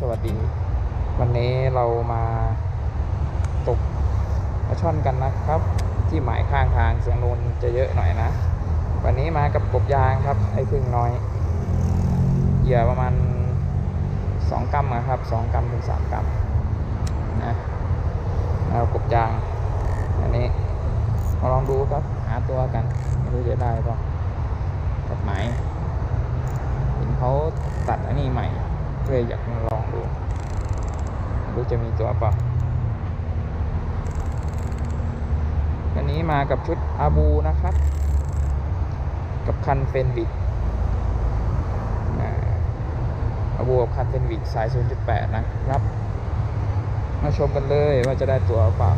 สวัสดี วันนี้เรามาตกปลาช่อนกันนะครับ ที่หมายข้างทางเสียงนูนจะเยอะหน่อยนะ วันนี้มากับกบยางครับไอ้พึ่งน้อยเหยื่อประมาณสองกรัมครับสองกรัมถึงสามกรัมนะเอากบยาง อันนี้มาลองดูครับหาตัวกันไม่รู้จะได้ป่ะกับไหมเห็นเขาตัดอันนี้ใหม่เลยอยากมาลอง ดูดูจะมีตัวปะอันนี้มากับชุดอาบูนะครับ กับคันเฟนวิกอาบูกับคันเฟนวิกสาย 0.8 นะครับ มาชมกันเลยว่าจะได้ตัวเปล่า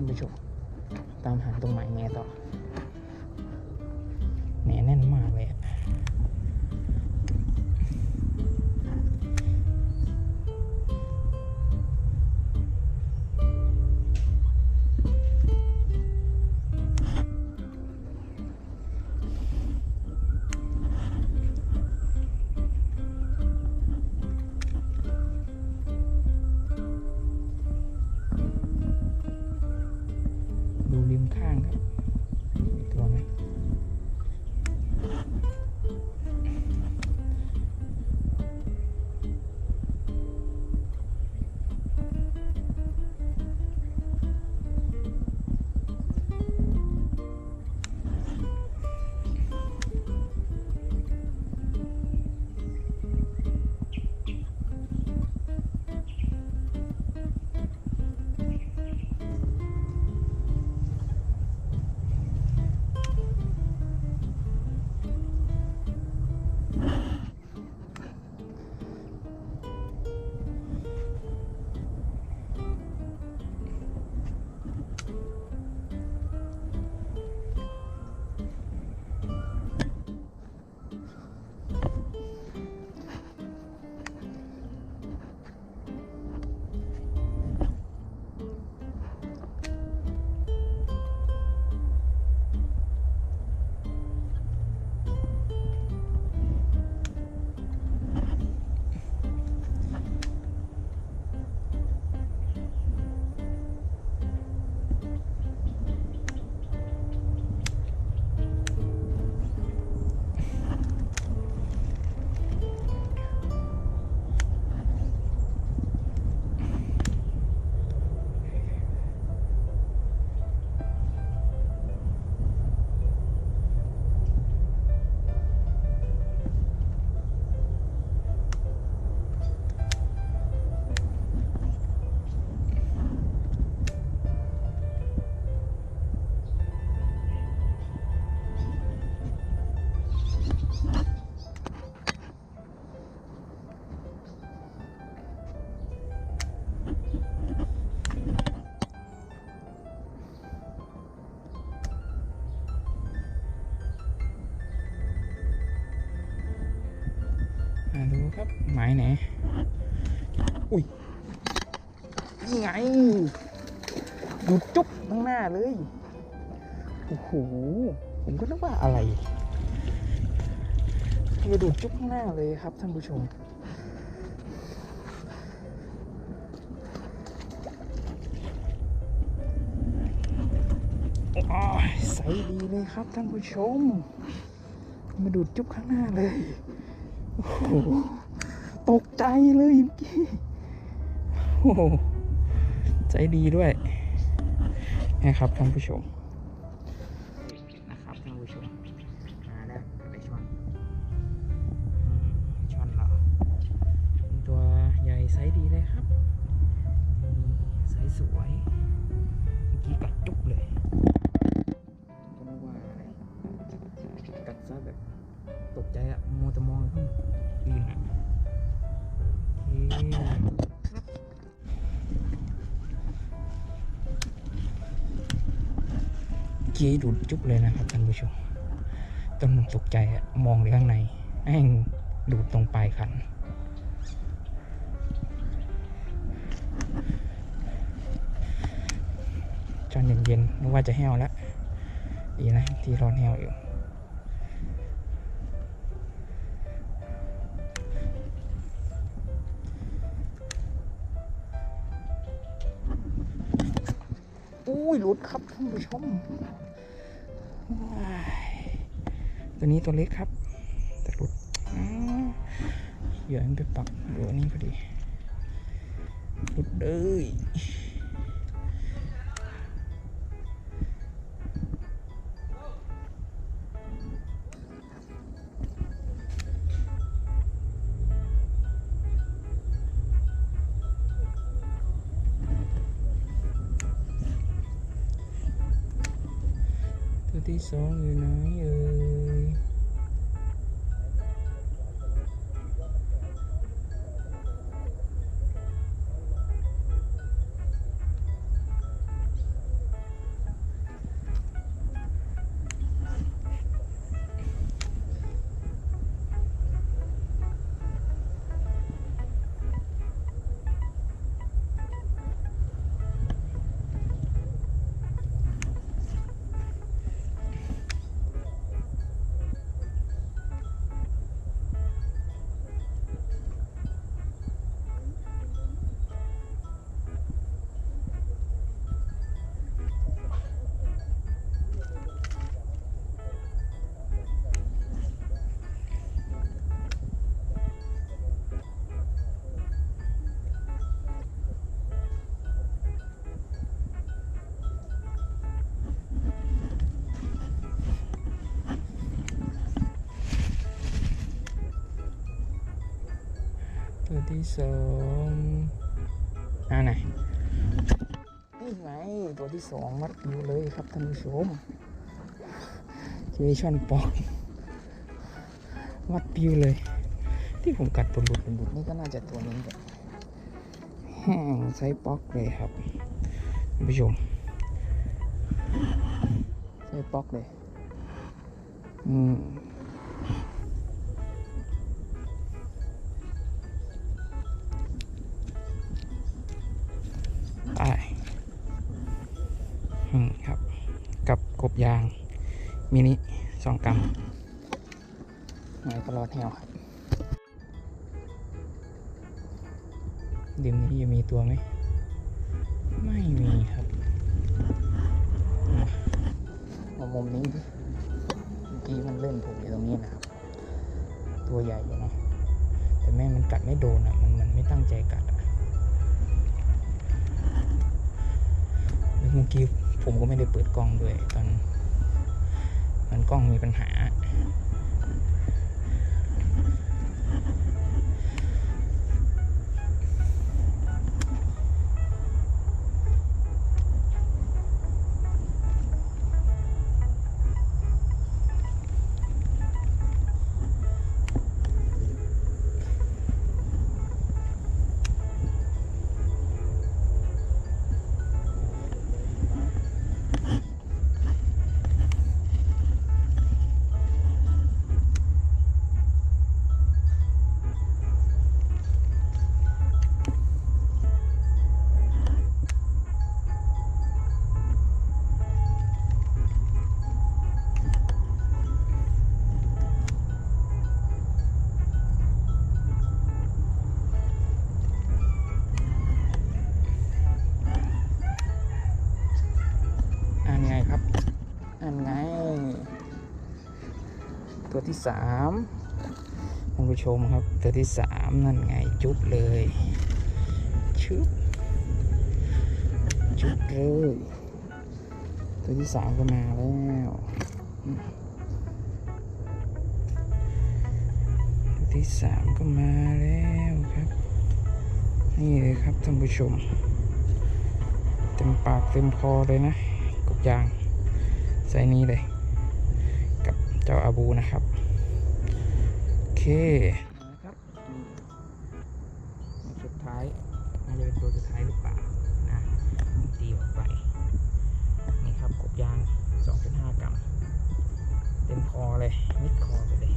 านผู้ชมตามหาตรงไหนแง่ต่อแหนแน่นมากเลยอะ ดูครับ หมายไหน อุ้ยนี่ไง ดูจุ๊บข้างหน้าเลย โอ้โห ผมก็นึกว่าอะไรมาดูจุ๊บข้างหน้าเลยครับท่านผู้ชมโอ้ยใสดีเลยครับท่านผู้ชม มาดูดจุ๊บข้างหน้าเลย ตกใจเลยเมื่อกี้โอ้โหใจดีด้วยนะครับท่านผู้ชมนะครับท่านผู้ชมมาแล้วไปช่อนช่อนเหรอตัวใหญ่ไซส์ดีเลยครับไซส์สวย กี้ดูดจุ๊บเลยนะครับท่านผู้ชมต้นผมตกใจอะมองเลยข้างในแม่งดูดตรงปลายคัน จอนเย็นๆนึกว่าจะแห้วแล้วดีนะที่ร้อนแห้วอยู่อุ้ยหลุดครับท่านผู้ชม ตัวนี้ตัวเล็กครับ แต่หลุดเหยื่อมันไปปักดูอันนี้พอดีหลุดเลย ตัวที่สองอยู่ไหนเอ่ย ตัวที่สองอ่าไหนนี่ไงตัวที่สองมัดอยู่เลยครับท่านผู้ชมเคชั่นปอกมัดปิวเลย ที่ผมกัดตัวหลุดหลุดนี่ก็น่าจะตัวนี้แหละแห้งใช้ป๊อกเลยครับท่านผู้ชมใช้ป๊อกเลย อืม มินิสองกรัมหน่อยก็รอดแถวครับดิมนี้ยังมีตัวไหม ไม่มีครับมามุมนี้ดิเมื่อกี้มันเล่นผมอยู่ตรงนี้นะครับ ตัวใหญ่อยู่เนาะแต่แม่มันกัดไม่โดนอะ มันมันไม่ตั้งใจกัดอะเมื่อกี้ผมก็ไม่ได้เปิดกล้องด้วยตอน มันกล้องมีปัญหา ที่สามท่านผู้ชมครับตัวที่สามนั่นไงจุ๊บเลยชุบจุ๊บเลยตัวที่สามก็มาแล้วตัวที่สามก็มาแล้วครับ นี่เลยครับท่านผู้ชม เต็มปากเต็มคอเลยนะกบยางไซส์นี้เลย กับเจ้าอาบูนะครับ เคนะครับนี่สุดท้ายน่าจะเป็นตัวสุดท้ายหรือเปล่านะตีออกไป นี่ครับกบยาง 2.5 กรัม เต็มคอเลยมิดคอไปเลย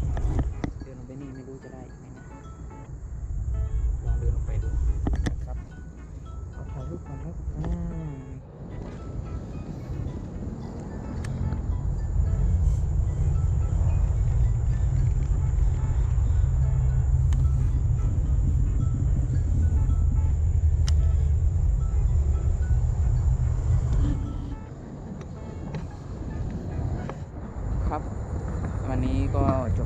วั